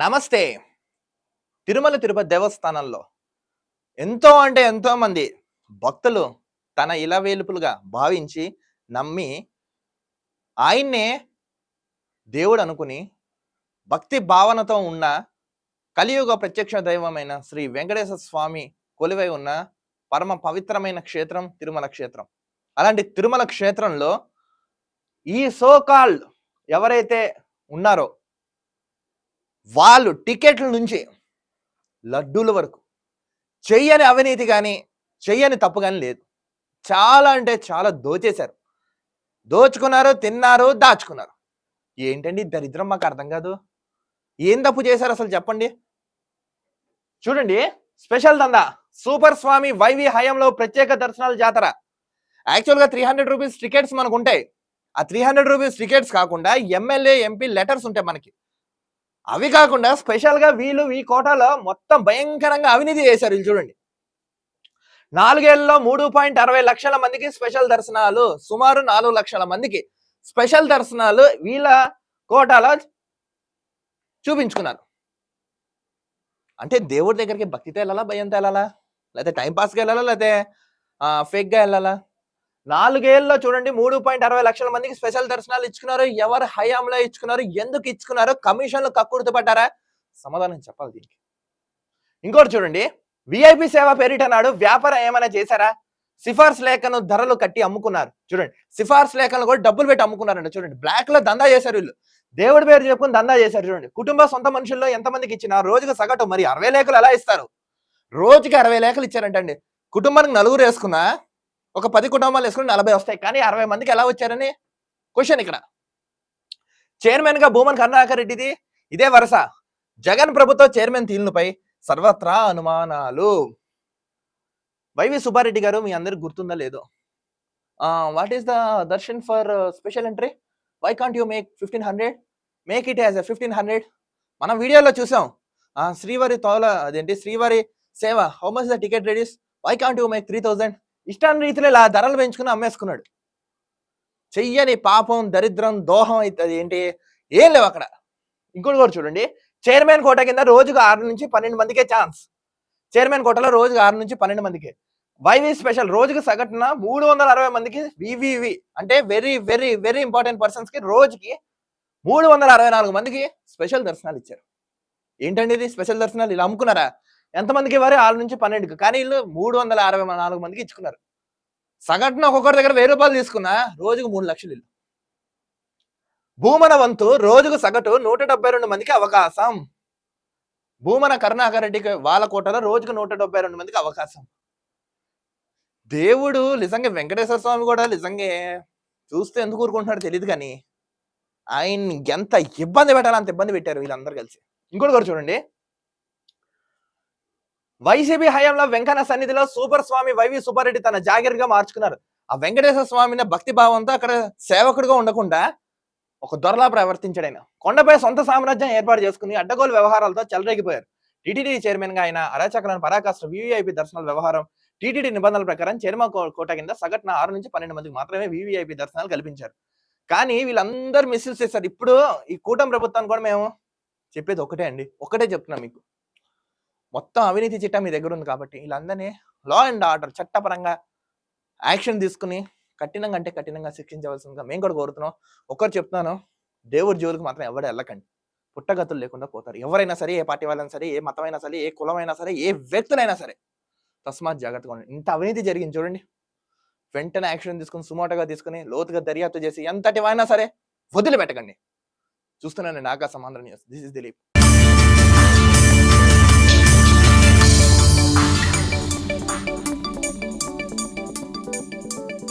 నమస్తే. తిరుమల తిరుపతి దేవస్థానంలో ఎంతో అంటే ఎంతో మంది భక్తులు తన ఇలవేలుపులుగా భావించి నమ్మి ఆయన్నే దేవుడు అనుకుని భక్తి భావనతో ఉన్న కలియుగ ప్రత్యక్ష దైవమైన శ్రీ వెంకటేశ్వర స్వామి కొలువై ఉన్న పరమ పవిత్రమైన క్షేత్రం తిరుమల క్షేత్రం. అలాంటి తిరుమల క్షేత్రంలో ఈ సోకాల్ ఎవరైతే ఉన్నారో వాళ్ళు టికెట్ల నుంచి లడ్డూల వరకు. చెయ్యని అవినీతి కానీ చెయ్యని తప్పు కానీ లేదు. చాలా అంటే చాలా దోచేశారు. దోచుకున్నారు తిన్నారు దాచుకున్నారు. ఏంటండి దరిద్రం? మాకు అర్థం కాదు. ఏం తప్పు చేశారు అసలు చెప్పండి? చూడండి స్పెషల్ దందా. సూపర్ స్వామి వైవి హయంలో ప్రత్యేక దర్శనాల జాతర. యాక్చువల్గా త్రీ హండ్రెడ్ రూపీస్ టికెట్స్ మనకు ఉంటాయి ఆ త్రీ హండ్రెడ్ రూపీస్ టికెట్స్ కాకుండా ఎమ్మెల్యే ఎంపీ లెటర్స్ ఉంటాయి మనకి. అవి కాకుండా స్పెషల్గా వీళ్ళు ఈ కోటాలో మొత్తం భయంకరంగా అవినీతి చేశారు వీళ్ళు చూడండి. నాలుగేళ్ళలో మూడు పాయింట్ అరవై లక్షల మందికి స్పెషల్ దర్శనాలు సుమారు నాలుగు లక్షల మందికి స్పెషల్ దర్శనాలు వీళ్ళ కోటాలో చూపించుకున్నారు. అంటే దేవుడి దగ్గరికి భక్తితో వెళ్ళాలా భయంతో వెళ్ళాలా? లేకపోతే టైంపాస్గా వెళ్ళాలా లేకపోతే ఫేక్గా వెళ్ళాలా? నాలుగేళ్ళలో చూడండి మూడు పాయింట్ అరవై లక్షల మందికి స్పెషల్ దర్శనాలు ఇచ్చుకున్నారు. ఎవరు హయాంలో ఇచ్చుకున్నారు? ఎందుకు ఇచ్చుకున్నారు? కమిషన్లు కక్కుర్తి పడ్డారా? సమాధానం చెప్పాలి దీనికి. ఇంకోటి చూడండి విఐపి సేవ పేరిట నాడు వ్యాపారం ఏమైనా చేశారా? సిఫార్సు లేఖను ధరలు కట్టి అమ్ముకున్నారు. చూడండి సిఫార్సు లేఖను కూడా డబ్బులు పెట్టి అమ్ముకున్నారండి చూడండి బ్లాక్లో దందా చేశారు వీళ్ళు. దేవుడి పేరు చెప్పుకుని దందా చేశారు చూడండి. కుటుంబ సొంత మనుషుల్లో ఎంతమందికి ఇచ్చిన రోజుకు సగటు మరి అరవై లేఖలు ఎలా ఇస్తారు? రోజుకి అరవై లేఖలు ఇచ్చారంటండి. కుటుంబానికి నలుగురు వేసుకున్నా ఒక పది కుటుంబాలు వేసుకుని నలభై వస్తాయి. కానీ అరవై మందికి ఎలా వచ్చారని? క్వశ్చన్ ఇక్కడ. చైర్మన్గా భూమన్ కరుణాకర్ రెడ్డిది ఇదే వరుస. జగన్ ప్రభుత్వ చైర్మన్ తీరులపై సర్వత్రా అనుమానాలు. వైవి సుబ్బారెడ్డి గారు మీ అందరికి గుర్తుందా లేదో? What is the darshan for special entry why can't you make fifteen hundred make it as fifteen hundred మనం వీడియోలో చూసాం. శ్రీవారి తోల అదేంటి? శ్రీవారి సేవ. How much the ticket rate is why can't you make three thousand ఇష్టాన్ని రీతిలో ఇలా ధరలు పెంచుకుని అమ్మేసుకున్నాడు. చెయ్యని పాపం దరిద్రం దోహం అవుతుంది ఏంటి? ఏం లేవు అక్కడ. ఇంకోటి కూడా చూడండి. చైర్మన్ కోట కింద రోజుకు ఆరు నుంచి పన్నెండు మందికే ఛాన్స్. చైర్మన్ కోటలో రోజుకు ఆరు నుంచి పన్నెండు మందికి. వైవి స్పెషల్ రోజుకు సగటున మూడు వందల అరవై మందికి వివివి అంటే వెరీ వెరీ వెరీ ఇంపార్టెంట్ పర్సన్స్కి రోజుకి మూడు వందల అరవై నాలుగు మందికి స్పెషల్ దర్శనాలు ఇచ్చారు. ఏంటండి ఇది? స్పెషల్ దర్శనాలు ఇలా అమ్ముకున్నారా? ఎంతమందికి ఇవ్వరు ఆరు నుంచి పన్నెండుకి. కానీ వీళ్ళు మూడు వందల అరవై నాలుగు మందికి ఇచ్చుకున్నారు. సగటున ఒక్కొక్కరి దగ్గర వెయ్యి రూపాయలు తీసుకున్నా రోజుకు మూడు లక్షలు ఇల్లు భూమన వంతు రోజుకు సగటు నూట డెబ్బై రెండు మందికి అవకాశం. భూమన కరుణాకర్ రెడ్డికి వాళ్ళ కోటలో రోజుకు నూట డెబ్బై రెండు మందికి అవకాశం. దేవుడు నిజంగా వెంకటేశ్వర స్వామి కూడా నిజంగా చూస్తే ఎందుకు ఊరుకుంటున్నాడు తెలియదు కానీ ఆయన ఎంత ఇబ్బంది పెట్టాలో అంత ఇబ్బంది పెట్టారు వీళ్ళందరూ కలిసి. ఇంకోటి కూడా చూడండి. వైసీపీ హయాంలో వెంకన్న సన్నిధిలో సూపర్ స్వామి వైవి సుబ్బారెడ్డి తన జాగిరిగా మార్చుకున్నారు. ఆ వెంకటేశ్వర స్వామిని భక్తి భావంతో అక్కడ సేవకుడిగా ఉండకుండా ఒక దొరలా ప్రవర్తించాడు ఆయన. కొండపై సొంత సామ్రాజ్యం ఏర్పాటు చేసుకుని అడ్డగోలు వ్యవహారాలతో చెలరేగిపోయారు. టీటీడీ చైర్మన్గా ఆయన అరాచకలను పరాకాష్ట వివిఐపి దర్శనాల వ్యవహారం టీటీడీ నిబంధనల ప్రకారం చైర్మన్ కోట కింద సగటున ఆరు నుంచి పన్నెండు మందికి మాత్రమే వివిఐపి దర్శనాలు కల్పించారు. కానీ వీళ్ళందరూ మిస్యూజ్ చేస్తారు ఇప్పుడు ఈ కూటమి ప్రభుత్వాన్ని కూడా మేము చెప్పేది ఒకటే అండి. ఒకటే చెప్తున్నాం మీకు. మొత్తం అవినీతి చిట్టా మీ దగ్గర ఉంది కాబట్టి వీళ్ళందరినీ లా అండ్ ఆర్డర్ చట్టపరంగా యాక్షన్ తీసుకుని కఠినంగా అంటే కఠినంగా శిక్షించవలసిందిగా మేము కూడా కోరుతున్నాం. ఒకరు చెప్తున్నాను దేవుడి జోలికి మాత్రం ఎవరు వెళ్ళకండి. పుట్టగతులు లేకుండా పోతారు. ఎవరైనా సరే ఏ పార్టీ వాళ్ళైనా సరే ఏ మతమైనా సరే ఏ కులమైనా సరే ఏ వ్యక్తులైనా సరే తస్మాత్ జాగ్రత్తగా ఉండండి. ఇంత అవినీతి జరిగింది చూడండి. వెంటనే యాక్షన్ తీసుకుని సుమోటగా తీసుకుని లోతుగా దర్యాప్తు చేసి ఎంతటివైనా సరే వదిలిపెట్టకండి. చూస్తున్నాను Aakasam Andhra news this is Dilip